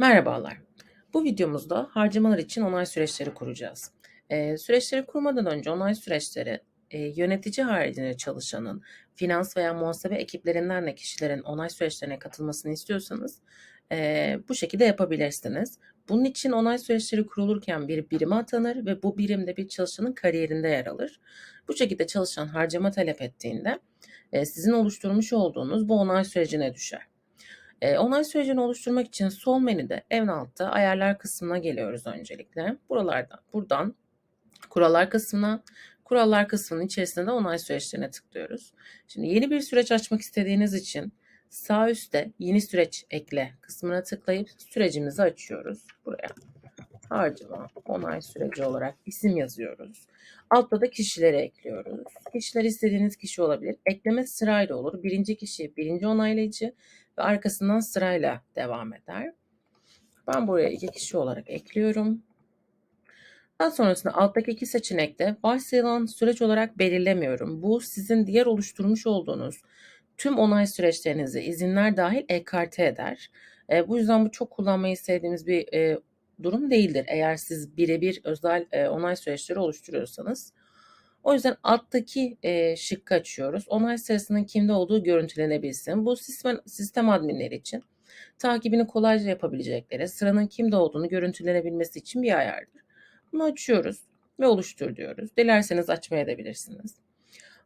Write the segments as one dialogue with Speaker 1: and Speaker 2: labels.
Speaker 1: Merhabalar. Bu videomuzda harcamalar için onay süreçleri kuracağız. Eee, süreçleri kurmadan önce onay süreçleri, eee, yönetici haricinde çalışanın, finans veya muhasebe ekiplerinden de kişilerin onay süreçlerine katılmasını istiyorsanız, eee, bu şekilde yapabilirsiniz. Bunun için onay süreçleri kurulurken bir birime atanır ve bu birim de bir çalışanın kariyerinde yer alır. Bu şekilde çalışan harcama talep ettiğinde, eee, sizin oluşturmuş olduğunuz bu onay sürecine düşer. Eee, onay sürecini oluşturmak için sol menüde en altta ayarlar kısmına geliyoruz öncelikle. Buralardan buradan kurallar kısmına, kurallar kısmının içerisinde de onay süreçlerine tıklıyoruz. Şimdi yeni bir süreç açmak istediğiniz için sağ üstte yeni süreç ekle kısmına tıklayıp sürecimizi açıyoruz. Buraya harcama onay süreci olarak isim yazıyoruz. Altta da kişileri ekliyoruz. Kişiler istediğiniz kişi olabilir. Ekleme sırayla olur. Birinci kişi birinci onaylayıcı ve arkasından sırayla devam eder. Ben buraya iki kişi olarak ekliyorum. Daha sonrasında alttaki iki seçenekte varsayılan süreç olarak belirlemiyorum. Bu sizin diğer oluşturmuş olduğunuz tüm onay süreçlerinizi izinler dahil ekarte eder. E, bu yüzden bu çok kullanmayı sevdiğimiz bir e, durum değildir. Eğer siz birebir özel e, onay süreçleri oluşturuyorsanız. O yüzden alttaki e, şıkkı açıyoruz. Onay sırasının kimde olduğu görüntülenebilsin. Bu sistem, sistem adminleri için takibini kolayca yapabilecekleri, sıranın kimde olduğunu görüntülenebilmesi için bir ayardır. Bunu açıyoruz ve oluştur diyoruz. Dilerseniz açmaya da bilirsiniz.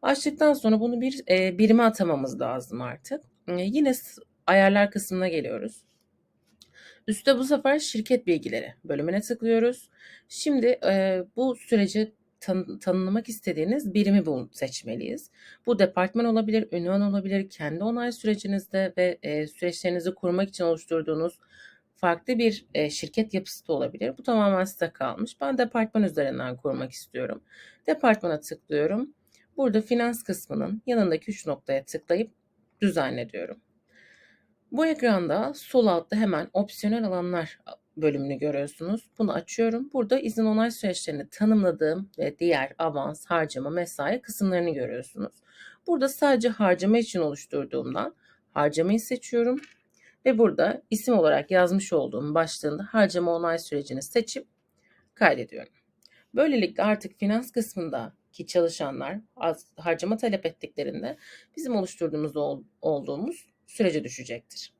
Speaker 1: Açtıktan sonra bunu bir e, birime atamamız lazım artık. E, yine ayarlar kısmına geliyoruz. Üste bu sefer şirket bilgileri bölümüne tıklıyoruz. Şimdi e, bu süreci tan- tanımlamak istediğiniz birimi bul seçmeliyiz. Bu departman olabilir, ünvan olabilir, kendi onay sürecinizde ve e, süreçlerinizi kurmak için oluşturduğunuz farklı bir e, şirket yapısı da olabilir. Bu tamamen size kalmış. Ben departman üzerinden kurmak istiyorum. Departmana tıklıyorum. Burada finans kısmının yanındaki üç noktaya tıklayıp düzenle diyorum. Bu ekranda sol altta hemen opsiyonel alanlar bölümünü görüyorsunuz. Bunu açıyorum. Burada izin onay süreçlerini tanımladığım ve diğer avans, harcama, mesai kısımlarını görüyorsunuz. Burada sadece harcama için oluşturduğumdan harcamayı seçiyorum ve burada isim olarak yazmış olduğum başlığında harcama onay sürecini seçip kaydediyorum. Böylelikle artık finans kısmındaki çalışanlar harcama talep ettiklerinde bizim oluşturduğumuz olduğumuz sürece düşecektir.